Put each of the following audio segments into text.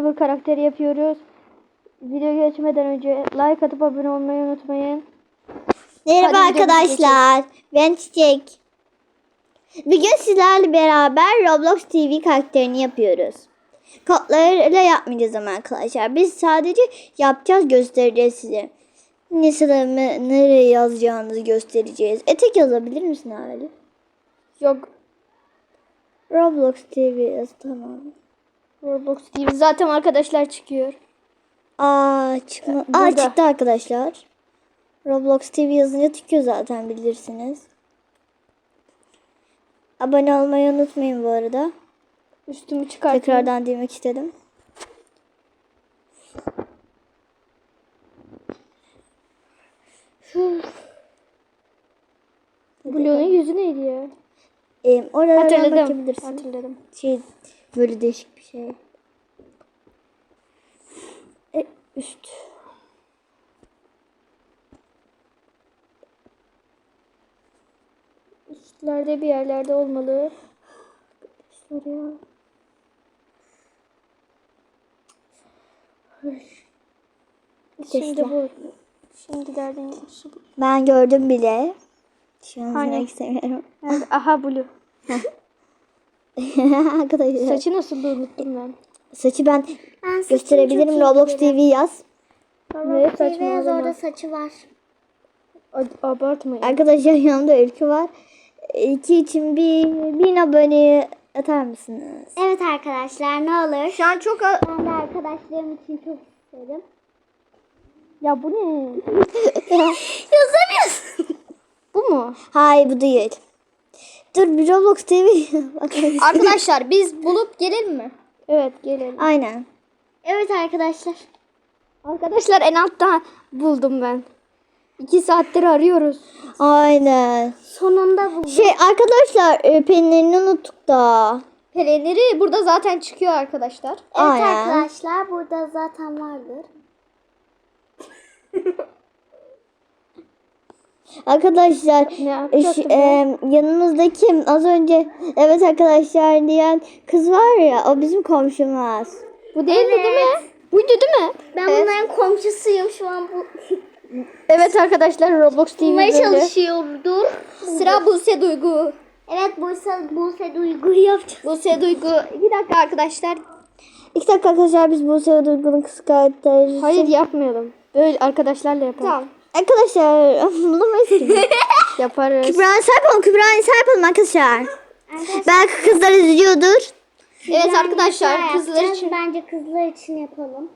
Server karakteri yapıyoruz. Video geçmeden önce like atıp abone olmayı unutmayın. Merhaba Hadi arkadaşlar. Ben Çiçek. Bugün sizlerle beraber Roblox TV karakterini yapıyoruz. Kodlarıyla yapmayacağız ama arkadaşlar. Biz sadece yapacağız göstereceğiz size. Mesela nereye yazacağınızı göstereceğiz. Etek yazabilir misin Ali? Yok Roblox TV yaz tamam. Roblox TV zaten arkadaşlar çıkıyor. Aa çıkma. Aa Burada. çıktı arkadaşlar. Roblox TV yazınca çıkıyor zaten bilirsiniz. Abone olmayı unutmayın bu arada. Üstümü çıkartayım. Tekrardan demek istedim. Blue'nun yüzü neydi ya? Ee, oralardan Hatırladım. bakabilirsin. Hatırladım. Şey böyle değişik bir şey. E, üst. Üstlerde bir yerlerde olmalı. Ya. Şimdi bu. Şimdi derdin. Ben gördüm bile. Şu an Hani? istemiyorum. Aha blue. arkadaşlar. Saçı nasıl unuttum ben. Saçı ben gösterebilirim. Roblox TV yaz. Ne saçmalama. orada saçı var. A- Abartmayın. Arkadaşlar yanımda Ülkü var. İki için bir bin abone atar mısınız? Evet arkadaşlar ne olur. Şu an çok... Ben de arkadaşlarım için çok isterim. Ya bu ne? Yazamıyorsun. Bu mu? Hayır bu değil. Dur bir Roblox TV arkadaşlar biz bulup gelelim mi? Evet gelelim. Aynen. Evet arkadaşlar. Arkadaşlar en altta buldum ben. İki saattir arıyoruz. Aynen. Sonunda buldum. Şey arkadaşlar e, penlerini unuttuk da. Pelenleri burada zaten çıkıyor arkadaşlar. Evet Aynen. arkadaşlar burada zaten vardır. Arkadaşlar Ne e, yanımızdaki az önce evet arkadaşlar diyen kız var ya o bizim komşumuz. Bu değildi değil mi? Buydu değil mi? Ben bunların komşusuyum şu an bu. Evet arkadaşlar Roblox TV Bulmaya böyle. çalışıyordur. Sıra Buse Duygu. Evet Buse, Buse Duygu'yu yapacağız. Buse Duygu. Bir dakika arkadaşlar. İki dakika arkadaşlar biz bu sırada Duygu'nun kız karakteri. Hayır yapmayalım. Böyle arkadaşlarla yapalım. Tamam. Arkadaşlar bulamayız. Yaparız. Kübra'ya sahip olun Kübra'ya sahip olun arkadaşlar. Belki kızlar izliyordur. Evet arkadaşlar kızlar için. Bence kızlar için yapalım.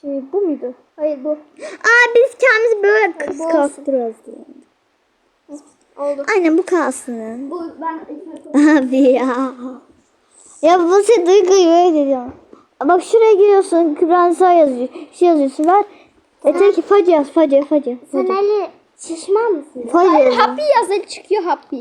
Şey bu muydu? Hayır bu. Aa biz kendimizi böyle kız olsun. kastırıyoruz. Oldu. Aynen bu kalsın. Bu ben Abi ya. Ya bu şey duyguyu böyle diyor. Bak şuraya giriyorsun Kübra'nın sağ yazıyor. Şey yazıyorsun ver. Etek facı yaz facı facı. Sen Ali şişman mısın? Hayır yaz. Happy yaz Ali çıkıyor Happy.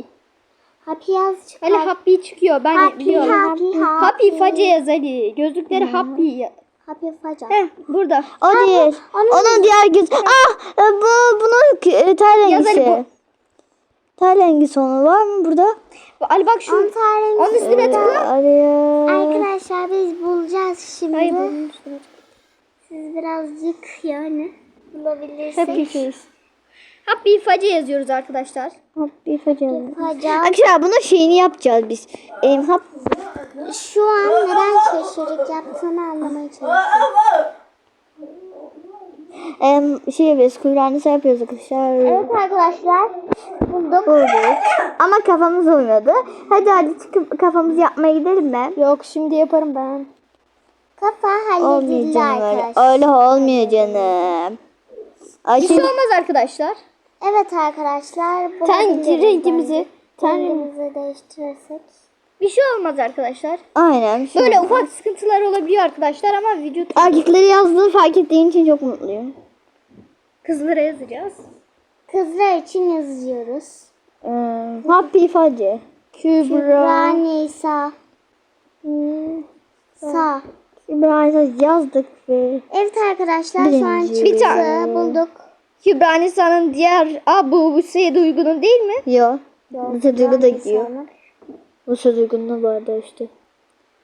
Happy yaz çıkar. Ali Happy çıkıyor ben Happy, biliyorum. happy, happy. Happy Face yaz Ali. Gözlükleri Happy. Happy faca. Heh burada. O değil. Onun diğer göz. Ah e, bu bunun e, ter Yaz Ali rengisi. Ter rengi sonu var mı burada? Ali bak şu. Antalya'nın Onun üstüne tıkla. araya. Arkadaşlar biz bulacağız şimdi. Hayır bunun üstüne. Siz birazcık yani bulabilirsek. Happy Face. Happy Face yazıyoruz arkadaşlar. Facı yaz. Faca. Arkadaşlar bunun şeyini yapacağız biz. Em, hap, Şu an neden şaşırık yaptığını anlamaya çalışıyorum. em, şey biz kuyruğunu yapıyoruz arkadaşlar. Evet arkadaşlar bulduk. Bulduk. Ama kafamız uymadı. Hadi hadi çıkıp kafamızı yapmaya gidelim mi? Yok şimdi yaparım ben. Kafa Olmuyor halledildi canım öyle. arkadaşlar. Öyle olmuyor canım. Bir şey olmaz arkadaşlar. Evet arkadaşlar. Ten bulabiliriz rengimizi. bence. Ten Rengimizi değiştirirsek. Bir şey olmaz arkadaşlar. aynen. Şimdi. Böyle ufak sıkıntılar olabiliyor arkadaşlar ama vücut Erkekleri yazdığını fark ettiğin için çok mutluyum. kızlara yazacağız. Kızlar için yazıyoruz. Ee, happy facı. Kübra Kübra. Nisa. Sa. Kübra yazdık ve Evet arkadaşlar şu an çıktı. Bir tane. bulduk. Kübra Nisa'nın diğer... Aa bu Buse Duygu'nun değil mi? yo. Bu Duygu da gidiyor. Nisa'nın. Bu Duygu'nun bu arada işte.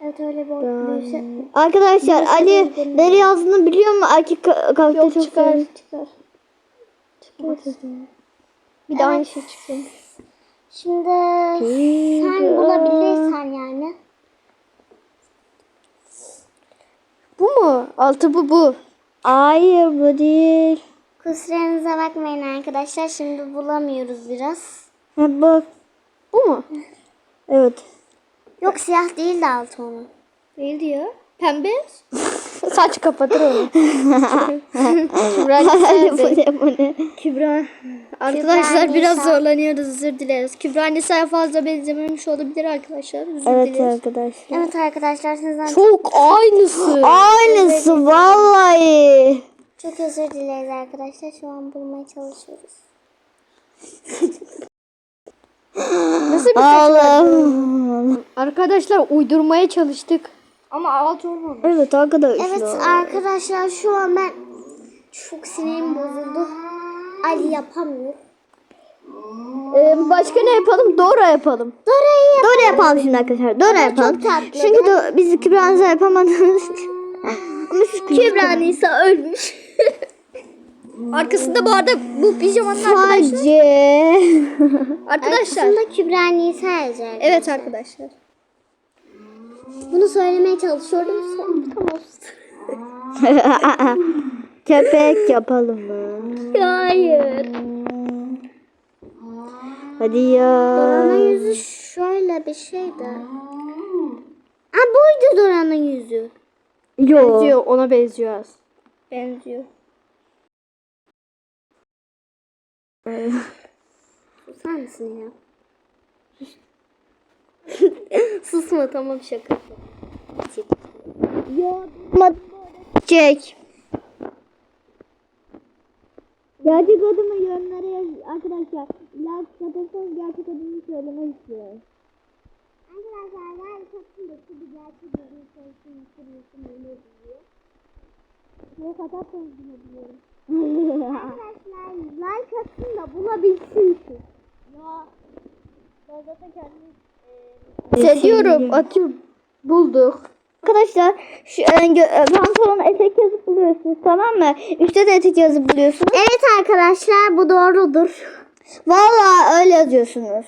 Evet öyle bir büyüse. Arkadaşlar Ali nereye yazdığını biliyor mu? Erkek ka- karakter Yok çok çıkar seviyorum. çıkar. Bir de aynı şey çıksın. Şimdi sen bulabilirsen yani. Bu mu? Altı bu bu. Hayır bu değil. Kusurlarınıza bakmayın arkadaşlar. Şimdi bulamıyoruz biraz. Ha, bak. Bu mu? Evet. Yok siyah değil de altı onun. Değil diyor. Pembe. Saç kapatır onu. Kübra ne bu ne? Kübra. Arkadaşlar Kübra biraz Nisa. zorlanıyoruz özür dileriz. Kübra Nisa'ya fazla benzememiş olabilir arkadaşlar. Özür Evet dileriz. arkadaşlar. Evet arkadaşlar sizden çok, aynısı. Aynısı vallahi. çok özür dileriz arkadaşlar. Şu an bulmaya çalışıyoruz. Nasıl bir Allah'ım. Arkadaşlar uydurmaya çalıştık. Ama alt olmadı. Evet arkadaşlar. Evet arkadaşlar şu an ben çok sinirim bozuldu. Ali yapamıyor. Ee, başka ne yapalım? Dora yapalım. Dora'yı Doğru yapalım şimdi arkadaşlar. Doğru yapalım. tatlı. Çünkü do- biz Kübra'nıza yapamadığımız için. Ama siz Kübra Nisa ölmüş. Arkasında bu arada bu pijamanın arkadaşlar. Sadece. Arkadaşlar. Arkasında Kübra Nisa yazıyor. Evet arkadaşlar. Bunu söylemeye çalışıyordum. Son- Tamam. Köpek yapalım mı? Hayır. Hadi ya. Dora'nın yüzü şöyle bir şeydi. Aa buydu Dora'nın yüzü. Yok. Benziyor ona benziyor az. Benziyor. Susar mısın ya? Susma tamam şaka. Çek. Gerçek adımı yorumlara yaz arkadaşlar. Like yaparsanız gerçek adımı söylemek istiyorum. Arkadaşlar ben kapındaki bir gerçek bir sayısını kuruyorsun öyle diyor. Yok atarsanız bunu biliyorum. Arkadaşlar like atın da bulabilsin şu. Hissediyorum. Atıyorum. Bulduk. Arkadaşlar şu e, e, pantolonu etek yazıp buluyorsunuz tamam mı? Üstte de etek yazıp buluyorsunuz. Evet arkadaşlar bu doğrudur. Vallahi öyle yazıyorsunuz.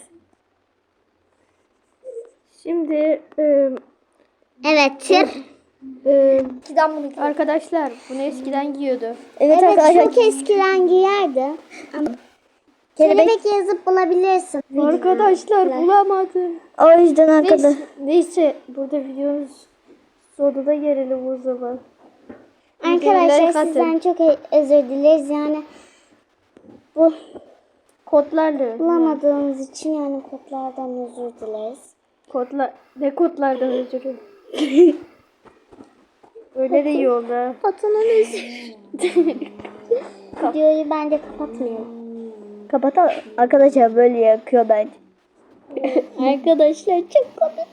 Şimdi e, Evet tır. e, arkadaşlar bunu eskiden giyiyordu. Evet, Evet arkadaşlar. çok eskiden giyerdi. Kelebek yazıp bulabilirsin. Arkadaşlar bulamadım. O yüzden arkadaşlar. Neyse, neyse burada videomuz sonuna gelelim o zaman. Arkadaşlar sizden çok e- özür dileriz yani bu Kodlarla. bulamadığımız için yani kodlardan özür dileriz. Kodlar. Ne kodlardan özür dilerim. Öyle de iyi oldu. Patronun özür. Videoyu bence kapatmayalım. Kapatalım. Arkadaşlar böyle yakıyor bence. Arkadaşlar çok komik.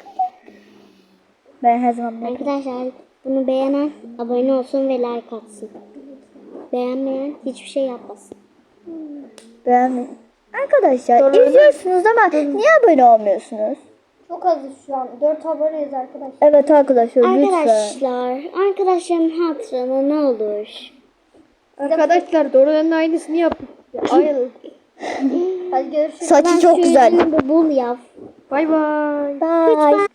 Ben her zaman böyle. Arkadaşlar bunu beğenen abone olsun ve like atsın. Beğenmeyen hiçbir şey yapmasın. Beğenmeyin. Arkadaşlar izliyorsunuz ama niye abone olmuyorsunuz? Çok azız şu an. 4 aboneyiz arkadaşlar. Evet arkadaşlar lütfen. Arkadaşlar, arkadaşlarımın hatırına ne olur. Arkadaşlar Dora'nın aynısını yap. Ayrıl. Hadi görüşürüz. Saçı çok güzel. Bu bul yav. Bay bay. Bye.